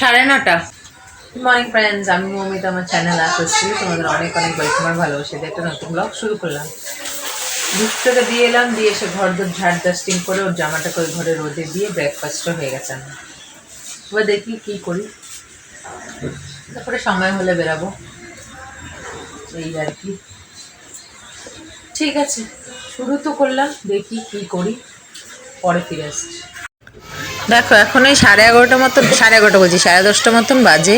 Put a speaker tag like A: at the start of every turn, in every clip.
A: সাড়ে নটা। Good morning friends আমি মমিতা, আমার চ্যানেল আসছি। তোমাদের অনেক অনেক ওয়েলকাম ভালোবাসি দিয়ে একটা নতুন ব্লগ শুরু করলাম। দুধটাকে দিয়ে এলাম, দিয়ে এসে ঘর দোর ঝাড় ডাস্টিং করে ওর জামাটাকে ওই ঘরে রোদে দিয়ে ব্রেকফাস্টও হয়ে গেছে আমার। এবার দেখি কী করি। তারপরে সময় হলে বেরাবো। এই আর কি। ঠিক আছে, শুরু তো করলাম, দেখি কি করি। পরে ফিরে আসছি। দেখো এখন ওই সাড়ে এগারোটা মতন সাড়ে এগারোটা বলছি সাড়ে দশটা মতন বাজে।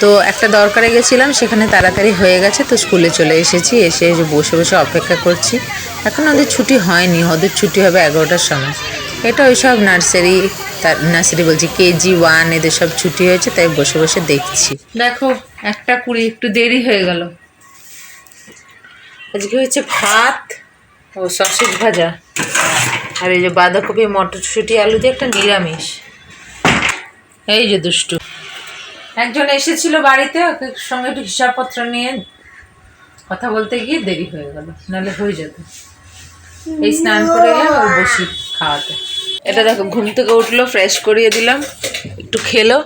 A: তো একটা দরকারে গেছিলাম সেখানে তাড়াতাড়ি হয়ে গেছে তো স্কুলে চলে এসেছি এসে যে বসে বসে অপেক্ষা করছি। এখন ওদের ছুটি হয়নি ওদের ছুটি হবে এগারোটার সময়। এটা ওই সব নার্সারি তার নার্সারি বলছি কেজি ওয়ান এদের সব ছুটি হয়েছে তাই বসে বসে দেখছি। দেখো একটা কুড়ি একটু দেরি হয়ে গেল। আজকে হয়েছে ভাত ও সসেজ ভাজা। আর এই যে বাঁধাকপি, মটরশুঁটি, আলু দিয়ে একটা নিরামিষ। এই যে দুষ্টু। একজন এসেছিল বাড়িতে, ওকে সঙ্গে একটু হিসাবপত্র নিয়ে কথা বলতে গিয়ে দেরি হয়ে গেল, নাহলে হয়ে যেত। এই স্নান করে এলাম আর বসি খাওয়াতে। এটা দেখো, ঘুম থেকে উঠল ফ্রেশ করিয়ে দিলাম, একটু খেলো।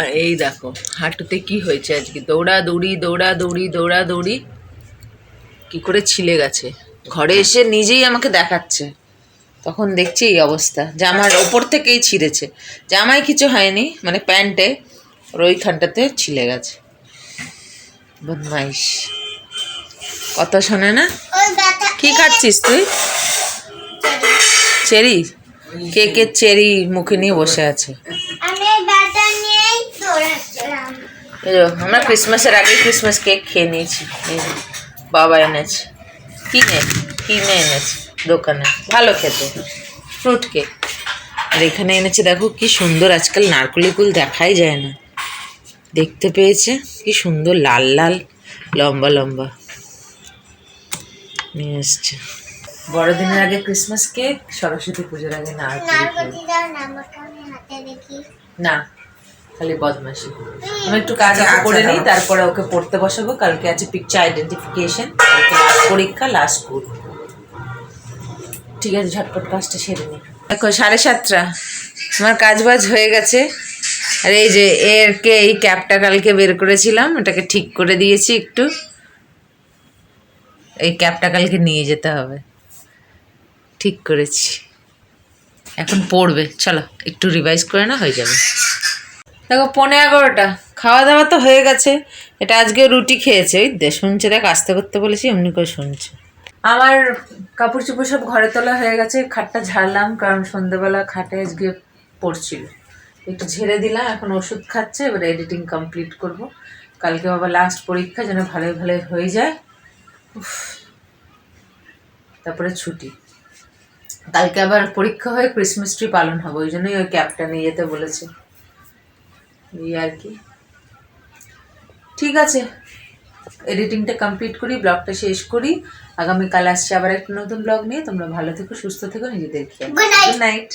A: আর এই দেখো, হাঁটুতে কি হয়েছে আজকে? দৌড়া দৌড়ি দৌড়া দৌড়ি দৌড়া দৌড়ি কি করে ছিলে গেছে? ঘরে এসে নিজেই আমাকে দেখাচ্ছে। তখন দেখছি এই অবস্থা। জামার ওপর থেকেই ছিঁড়েছে। জামায় কিছু হয়নি মানে প্যান্টে ওর ওইখানটাতে ছিলে গেছে। বদমাইশ। কথা শোনে না? কি খাচ্ছিস তুই? চেরি? কেকের চেরি মুখে নিয়ে বসে আছে? আমরা ক্রিসমাসের আগে ক্রিসমাস কেক খেয়ে নিয়েছি। বাবা এনেছে। কিনে কিনে এনেছে দোকানে। ভালো খেতে। Fruit cake. আর এখানে এনেছে দেখো কি সুন্দর আজকাল নারকলি কুল দেখাই যায় না। দেখতে পেয়েছে? কি সুন্দর লাল লাল লম্বা লম্বা। নিয়ে এসছে। বড়দিনের আগে ক্রিসমাস কেক সরস্বতী পুজোর আগে নারকলি
B: না
A: খালি বদমাসি আমি একটু কাজ করে নিই তারপরে ওকে পড়তে বসাবো। কালকে আছে পিকচার আইডেন্টিফিকেশন পরীক্ষা লাস্ট স্কুল ঠিক আছে, ঝটপট কাজটা সেরে নিই দেখো, সাড়ে সাতটা। আমার কাজ বাজ হয়ে গেছে। আর এই যে এরকে এই ক্যাপটা কালকে বের করেছিলাম এটাকে ঠিক করে দিয়েছি একটু। এই ক্যাপটা কালকে নিয়ে যেতে হবে। ঠিক করেছি। এখন পড়বে। চলো, একটু রিভাইজ করে না হয়ে যাবে। দেখো, পনে এগারোটা। খাওয়া দাওয়া তো হয়ে গেছে। এটা আজকে রুটি খেয়েছে, ওই শুনছে দেখ আস্তে করতে বলেছি, এমনি করে শুনছে। আমার কাপড় চোপড় সব ঘরে তোলা হয়ে গেছে, খাটটা ঝাড়লাম, কারণ সন্ধ্যেবেলা খাটে আজকে পড়ছিল। একটু ঝেড়ে দিলাম, এখন ওষুধ খাচ্ছে, এবার এডিটিং কমপ্লিট করব। কালকে বাবা লাস্ট পরীক্ষা, যেন ভালোই ভালোই হয়ে যায়। তারপরে ছুটি। কালকে আবার পরীক্ষা হয়ে ক্রিসমাস ট্রি পালন হবে, ওই জন্যই ওই ক্যাবটা নিয়ে যেতে বলেছে। এই আর কি। ঠিক আছে। এডিটিংটা কমপ্লিট করি ব্লগটা শেষ করি। আগামীকাল আসছে আবার একটা নতুন ব্লগ নিয়ে। তোমরা ভালো থেকো সুস্থ থেকো নিজেদের খেয়াল গুড নাইট